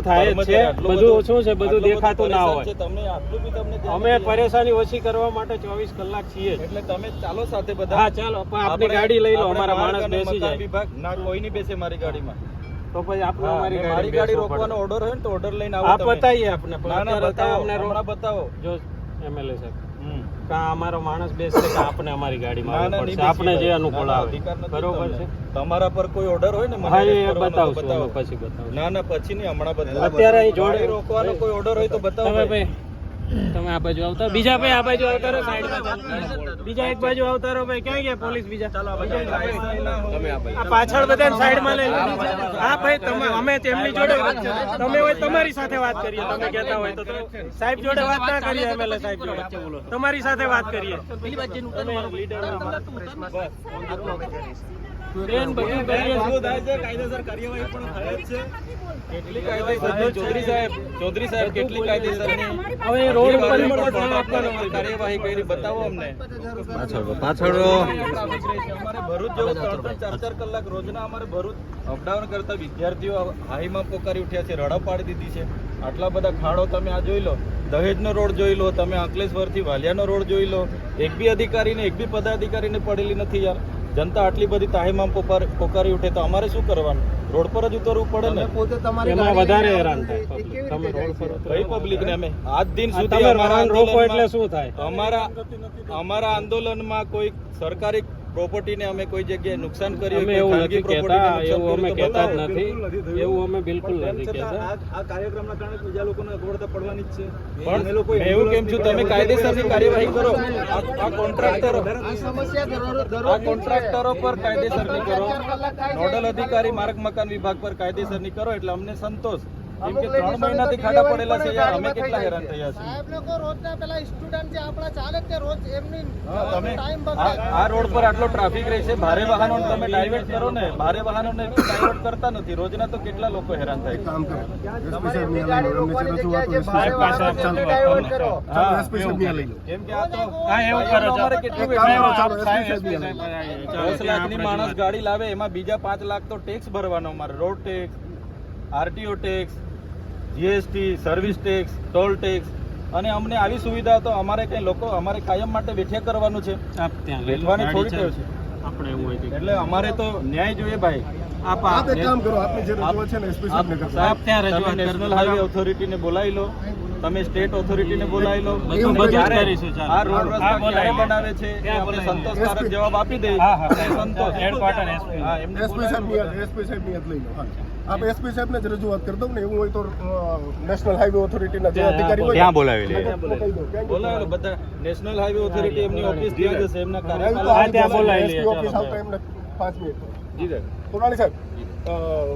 થાય છે બધું શું છે બધું દેખાતું ના હોય. છે, આટલું બી તમને અમે પરેશાની ઓછી કરવા માટે ચોવીસ કલાક છીએ એટલે તમે ચાલો સાથે બધા. હા ચાલો પણ આપની આપણે- ગાડી લઈ લો અમારા માણસ બેસી જાય. વિભાગ ના કોઈ નહીં બેસે મારી ગાડીમાં. તો પછી આપણે મારી અમારી મારી ગાડી રોકવાનો ઓર્ડર હોય ને તો ઓર્ડર લઈને આવો આપ બતાવીએ આપણે પણ ના ના બતાવો અમને બતાવો. જો એમએલએ સાહેબ. કાં અમારો માણસ બેસે કે આપણે અમારી ગાડીમાં ના, આવવું ના, પડશે? આપણે જે અનુકૂળ ના, ના, આવે. બરોબર છે? તમારા પર કોઈ ઓર્ડર હોય ને મને હા એ બતાવશું બતાવો. પછી બતાવશું ના ના પછી નહીં હમણાં બતાવો. અત્યારે અહીં જોડે- રોકવાનો કોઈ ઓર્ડર હોય તો બતાવો ભાઈ. તમે આ બાજુ આવતા બીજા ભાઈ આ બાજુ આવતા રહો સાઈડ બીજા એક બાજુ આવતા રહો ભાઈ. ક્યાં ગયા પોલીસ બીજા? આ પાછળ બધા સાઈડમાં લઈ હા ભાઈ તમે અમે તેમની જોડે તમે હોય તમારી સાથે વાત કરીએ. તમે કહેતા હોય તો સાહેબ જોડે વાત ના કરીએ અમે સાહેબ જોડે. તમારી સાથે વાત કરીએ. તમે બેન બધું કરીએ બધું થાય છે, કાયદેસર કાર્યવાહી પણ થાય છે. કેટલી કાયદેસરની ચૌધરી સાહેબ? ચૌધરી સાહેબ કેટલી કાયદેસરની? હવે રોડ ઉપર પણ પણ આપવાનો કાર્યવાહી કરી બતાવો અમને. પાછળ અમારે ભરૂચ જેવું ત્રણ ત્રણ ચાર ચાર કલાક રોજના અમારે ભરૂચ અપડાઉન કરતા વિદ્યાર્થીઓ હાઈમાં પોકારી ઉઠ્યા છે રડા પાડી દીધી છે. આટલા બધા ખાડો તમે આ જોઈ લો દહેજનો રોડ જોઈ લો તમે અંકલેશ્વરથી વાલિયાનો રોડ જોઈ લો. એક બી અધિકારીને એક બી પદાધિકારીને પડેલી નથી યાર. જનતા આટલી બધી તાહીમાં પોકાર પોકારી ઉઠે તો અમારે શું કરવાનું? રોડ પર જ ઉતરવું પડે ને? એમાં વધારે હેરાન થાય. તમે રોલ કરો કઈ પબ્લિક ને અમે? આજ દિન સુધી અમારા રોકો એટલે શું થાય? અમારા અમારા આંદોલનમાં કોઈ સરકારી પ્રોપર્ટીને અમે કોઈ જગ્યાએ નુકસાન કર્યું અમે એવું નથી કહેતા એવું અમે કહેતા જ. નથી. એવું અમે બિલકુલ નથી કહેતા. આ કાર્યક્રમના કારણે બીજા લોકોને અગવડતા પડવાની જ છે. પણ મેં એવું કેમ છું તમે કાયદેસરની કાર્યવાહી કરો. આ આ કોન્ટ્રાક્ટરો આ કોન્ટ્રાક્ટરો પર કાયદેસરની કરો. નોડલ અધિકારી માર્ગ મકાન વિભાગ પર કાયદેસરની કરો એટલે અમને સંતોષ. કેમ કે ત્રણ મહિનાથી ખાડા પડેલા છે યાર અમે કેટલા હેરાન થયા છીએ. સાહેબ લોકો રોજના પેલા સ્ટુડન્ટ જે આપણા ચાલે તે રોજ એમની તમે આ રોડ પર આટલો ટ્રાફિક રહે છે ભારે વાહનો તમે ડાયવર્ટ કરો ને ભારે વાહનોને ડાયવર્ટ કરતા નથી. રોજના તો કેટલા લોકો હેરાન થાય કામ કરો. કેમ કે આ તો એવું કરો અમારે કેટલું દસ લાખની માણસ ગાડી લાવે એમાં બીજા પાંચ લાખ તો ટેક્સ ભરવાનો અમારે. Road tax RTO tax GST service tax toll tax અને અમને આવી સુવિધા તો અમારે કઈ લોકો અમારે કાયમ માટે બેઠ્યા કરવાનું છે. આપણે એવું હોય એટલે અમારે તો ન્યાય જોઈએ ભાઈ. આપ એક કામ કરો આપની જે રજૂઆત છે ને એસપી સાહેબ ને આપ- ત્યાં રજૂઆત નેશનલ. હાઈવે ઓથોરિટીને બોલાવી લો. તમે સ્ટેટ ઓથોરિટીને બોલાવી લો. બધું બધું જ ક્યારે ચાલો. આ રોડ રસ્તા બોલાવી ક્યારે બનાવે છે આપણે સંતોષકારક જવાબ આપી દઈએ. હા, હા. સંતોષ. Headquarter SP. હા એમને એસપી સાહેબ બોલાવી એસપી સાહેબની યાદ લઈ લો. આપ એસપી સાહેબ ને જ રજૂઆત કરી દઉં ને એવું હોય તો નેશનલ હાઈવે ઓથોરિટીના જે અધિકારી હોય ત્યાં બોલાવી લે. બોલાવેલો બધા નેશનલ હાઈવે ઓથોરિટી એમની ઓફિસ ત્યાં જશે એમના કાર્યકાલ ત્યાં બોલાવી લે ઓફિસ આવતા એમને પાંચ મિનિટ. જી સાહેબ કુણાલી સાહેબ